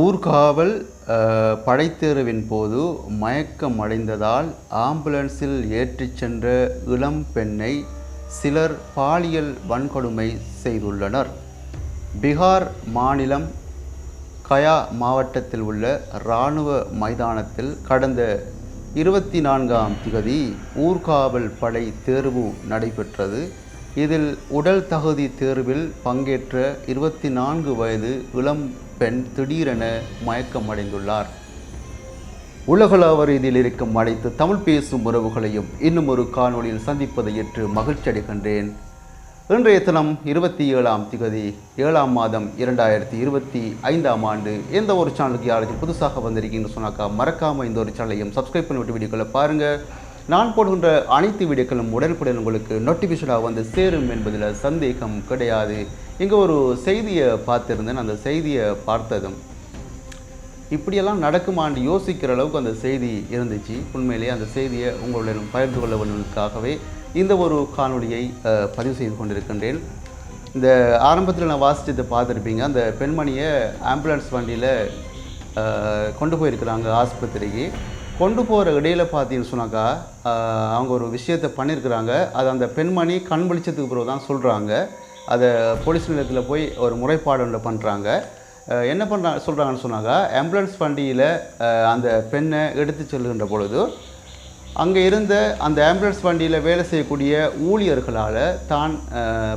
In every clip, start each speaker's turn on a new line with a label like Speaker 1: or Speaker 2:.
Speaker 1: ஊர்காவல் படைத்தேர்வின் போது மயக்கம் அடைந்ததால் ஆம்புலன்ஸில் ஏற்றிச் சென்ற இளம் பெண்ணை சிலர் பாலியல் வன்கொடுமை செய்துள்ளனர். பீகார் மாநிலம் கயா மாவட்டத்தில் உள்ள இராணுவ மைதானத்தில் கடந்த இருபத்தி நான்காம் திகதி ஊர்காவல் படை தேர்வு நடைபெற்றது. இதில் உடல் தகுதி தேர்வில் பங்கேற்ற இருபத்தி நான்கு வயது இளம் பெண் திடீரென மயக்கமடைந்துள்ளார். உலகளாவ ரீதியில் இருக்கும் அனைத்து தமிழ் பேசும் உறவுகளையும் இன்னும் ஒரு காணொளியில் சந்திப்பதை ஏற்று மகிழ்ச்சி அடைகின்றேன். இன்றைய தினம் இருபத்தி ஏழாம் திகதி ஏழாம் மாதம் இரண்டாயிரத்தி இருபத்தி ஐந்தாம் ஆண்டு எந்த ஒரு சேனலுக்கு யாராச்சும் புதுசாக வந்திருக்கீங்கன்னு சொன்னாக்கா மறக்காமல் இந்த ஒரு சேனலையும் சப்ஸ்கிரைப் பண்ணிவிட்டு வீடியோக்களை பாருங்கள் நான் போடுகின்ற அனைத்து வீடியோக்களும் உடனுக்குடன் உங்களுக்கு நோட்டிஃபிகேஷனாக வந்து சேரும் என்பதில் சந்தேகம் கிடையாது. இங்கே ஒரு செய்தியை பார்த்துருந்தேன். அந்த செய்தியை பார்த்ததும் இப்படியெல்லாம் நடக்குமான்னு யோசிக்கிற அளவுக்கு அந்த செய்தி இருந்துச்சு. உண்மையிலேயே அந்த செய்தியை உங்களுடன் பகிர்ந்து கொள்ள வேண்டுவதற்காகவே இந்த ஒரு காணொலியை பதிவு செய்து கொண்டிருக்கின்றேன். இந்த ஆரம்பத்தில் நான் வாசித்ததை பார்த்துருப்பீங்க. அந்த பெண்மணியை ஆம்புலன்ஸ் வண்டியில் கொண்டு போயிருக்கிறாங்க ஆஸ்பத்திரிக்கு. கொண்டு போகிற இடையில் பார்த்தீங்கன்னு சொன்னாக்கா அவங்க ஒரு விஷயத்தை பண்ணியிருக்கிறாங்க அது அந்த பெண்மணி கண் வெளிச்சத்துக்கு பிறகு தான் சொல்கிறாங்க அதை போலீஸ் நிலையத்தில் போய் ஒரு முறைப்பாடு ஒன்று பண்ணுறாங்க என்ன பண்ணுறா சொல்கிறாங்கன்னு சொன்னாங்க ஆம்புலன்ஸ் வண்டியில் அந்த பெண்ணை எடுத்து செல்கின்ற பொழுது அங்கே இருந்த அந்த ஆம்புலன்ஸ் வண்டியில் வேலை செய்யக்கூடிய ஊழியர்களால் தான்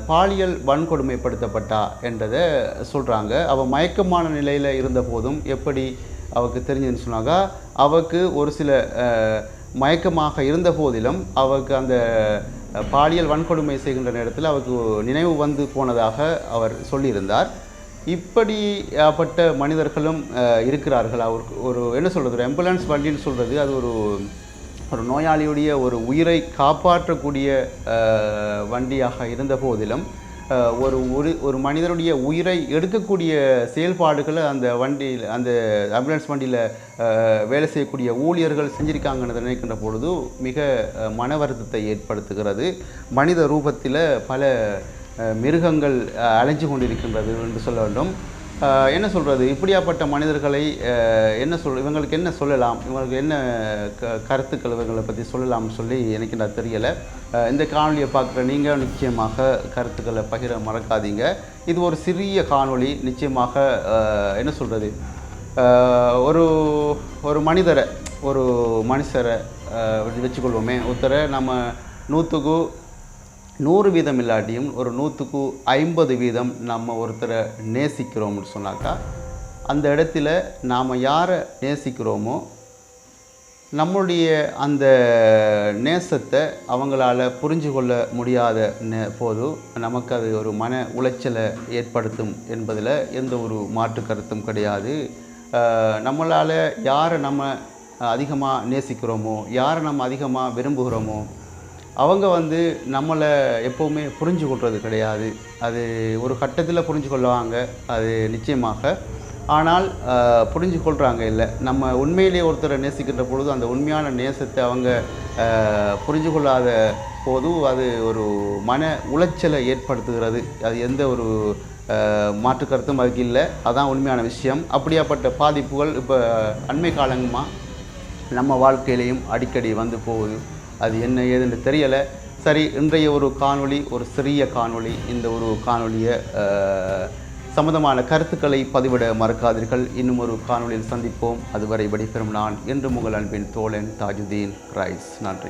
Speaker 1: பாலியல் வன்கொடுமைப்படுத்தப்பட்டா என்றதை சொல்கிறாங்க அவள் மயக்கமான நிலையில் இருந்த போதும் எப்படி அவருக்கு தெரிஞ்சதுன்னு சொன்னாங்க அவருக்கு ஒரு சில மயக்கமாக இருந்த போதிலும் அவருக்கு அந்த பாலியல் வன்கொடுமை செய்கின்ற நேரத்தில் அவருக்கு நினைவு வந்து போனதாக அவர் சொல்லியிருந்தார். இப்படிப்பட்ட மனிதர்களும் இருக்கிறார்கள். அவருக்கு ஒரு என்ன சொல்கிறது ஒரு ஆம்புலன்ஸ் வண்டின்னு சொல்கிறது அது ஒரு ஒரு நோயாளியுடைய ஒரு உயிரை காப்பாற்றக்கூடிய வண்டியாக இருந்த போதிலும் ஒரு ஒரு ஒரு மனிதனுடைய உயிரை எடுக்கக்கூடிய செயல்பாடுகளை அந்த வண்டியில் அந்த ஆம்புலன்ஸ் வண்டியில் வேலை செய்யக்கூடிய ஊழியர்கள் செஞ்சுருக்காங்கன்னு நினைக்கின்ற பொழுது மிக மன வருத்தத்தை ஏற்படுத்துகிறது. மனித ரூபத்தில் பல மிருகங்கள் அலைஞ்சு கொண்டிருக்கின்றது என்று சொல்ல வேண்டும். என்ன சொல்கிறது இப்படியாப்பட்ட மனிதர்களை என்ன சொல் இவங்களுக்கு என்ன சொல்லலாம்? இவங்களுக்கு என்ன க கருத்துக்கள் இவங்களை பற்றி சொல்லலாம்னு சொல்லி எனக்கு நான் தெரியலை. இந்த காணொலியை பார்க்குற நீங்கள் நிச்சயமாக கருத்துக்களை பகிர மறக்காதீங்க. இது ஒரு சிறிய காணொளி. நிச்சயமாக என்ன சொல்கிறது ஒரு ஒரு மனிதரை ஒரு மனுஷரை வச்சுக்கொள்வோமே. ஒருத்தரை நம்ம நூற்றுக்கு நூறு வீதம் இல்லாட்டியும் ஒரு நூற்றுக்கு ஐம்பது வீதம் நம்ம ஒருத்தரை நேசிக்கிறோம்னு சொன்னாக்கா அந்த இடத்துல நாம் யாரை நேசிக்கிறோமோ நம்மளுடைய அந்த நேசத்தை அவங்களால புரிஞ்சு கொள்ள முடியாத நே போது நமக்கு அது ஒரு மன உளைச்சலை ஏற்படுத்தும் என்பதில் எந்த ஒரு மாற்று கருத்தும் கிடையாது. நம்மளால் யாரை நம்ம அதிகமாக நேசிக்கிறோமோ யாரை நம்ம அதிகமாக விரும்புகிறோமோ அவங்க வந்து நம்மளை எப்போவுமே புரிஞ்சு கொள்வது கிடையாது. அது ஒரு கட்டத்தில் புரிஞ்சு கொள்வாங்க அது நிச்சயமாக. ஆனால் புரிஞ்சு கொள்கிறாங்க இல்லை. நம்ம உண்மையிலேயே ஒருத்தரை நேசிக்கின்ற பொழுது அந்த உண்மையான நேசத்தை அவங்க புரிஞ்சு கொள்ளாத போது அது ஒரு மன உளைச்சலை ஏற்படுத்துகிறது. அது எந்த ஒரு மாற்று கருத்தும் அதுக்கு இல்லை. அதான் உண்மையான விஷயம். அப்படியாப்பட்ட பாதிப்புகள் இப்போ அண்மை காலங்கமாக நம்ம வாழ்க்கையிலையும் அடிக்கடி வந்து போகுது. அது என்ன ஏதுன்னு தெரியலை. சரி இன்றைய ஒரு காணொளி ஒரு சிறிய காணொளி இந்த ஒரு காணொளியை சம்மந்தமான சம்பந்தமான கருத்துக்களை பதிவிட மறக்காதீர்கள். இன்னும் ஒரு காணொளியில் சந்திப்போம். அதுவரை விடைபெறும் நான் என்று உங்கள் அன்பின் தோழன் தாஜுதீன் ரைஸ். நன்றி.